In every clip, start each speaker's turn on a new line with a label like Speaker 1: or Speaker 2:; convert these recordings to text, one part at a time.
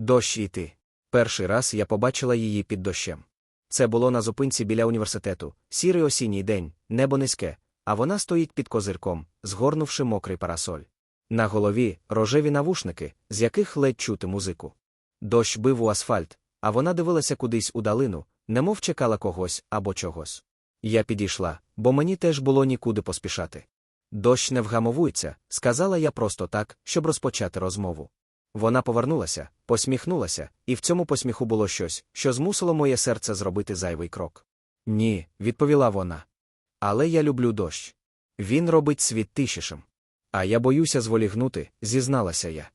Speaker 1: Дощ і ти. Перший раз я побачила її під дощем. Це було на зупинці біля університету, сірий осінній день, небо низьке, а вона стоїть під козирком, згорнувши мокрий парасоль. На голові рожеві навушники, з яких ледь чути музику. Дощ бив у асфальт, а вона дивилася кудись у далину, немов чекала когось або чогось. Я підійшла, бо мені теж було нікуди поспішати. Дощ не вгамовується, сказала я просто так, щоб розпочати розмову. Вона повернулася, посміхнулася, і в цьому посміху було щось, що змусило моє серце зробити зайвий крок. Ні, відповіла вона. Але я люблю дощ. Він робить світ тишішим. А я боюся зволігнути, зізналася я.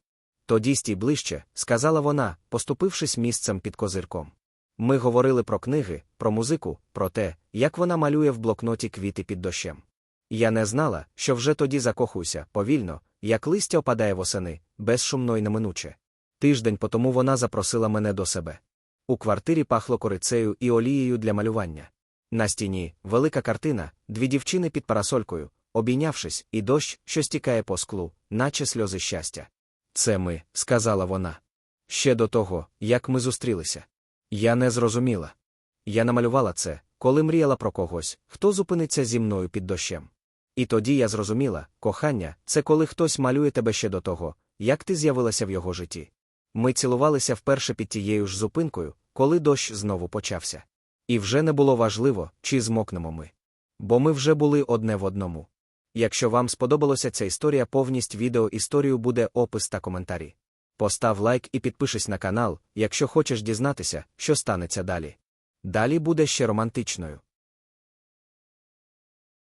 Speaker 1: Тоді стій ближче, сказала вона, поступившись місцем під козирком. Ми говорили про книги, про музику, про те, як вона малює в блокноті квіти під дощем. Я не знала, що вже тоді закохуюся, повільно, як листя опадає восени, безшумно й неминуче. Тиждень потому вона запросила мене до себе. У квартирі пахло корицею і олією для малювання. На стіні велика картина, дві дівчини під парасолькою, обійнявшись, і дощ, що стікає по склу, наче сльози щастя. Це ми, сказала вона. Ще до того, як ми зустрілися. Я не зрозуміла. Я намалювала це, коли мріяла про когось, хто зупиниться зі мною під дощем. І тоді я зрозуміла, кохання це коли хтось малює тебе ще до того, як ти з'явилася в його житті. Ми цілувалися вперше під тією ж зупинкою, коли дощ знову почався. І вже не було важливо, чи змокнемо ми. Бо ми вже були одне в одному. Якщо вам сподобалася ця історія, повність відео історію буде опис та коментарі. Постав лайк і підпишись на канал, якщо хочеш дізнатися, що станеться далі. Далі буде ще романтичною.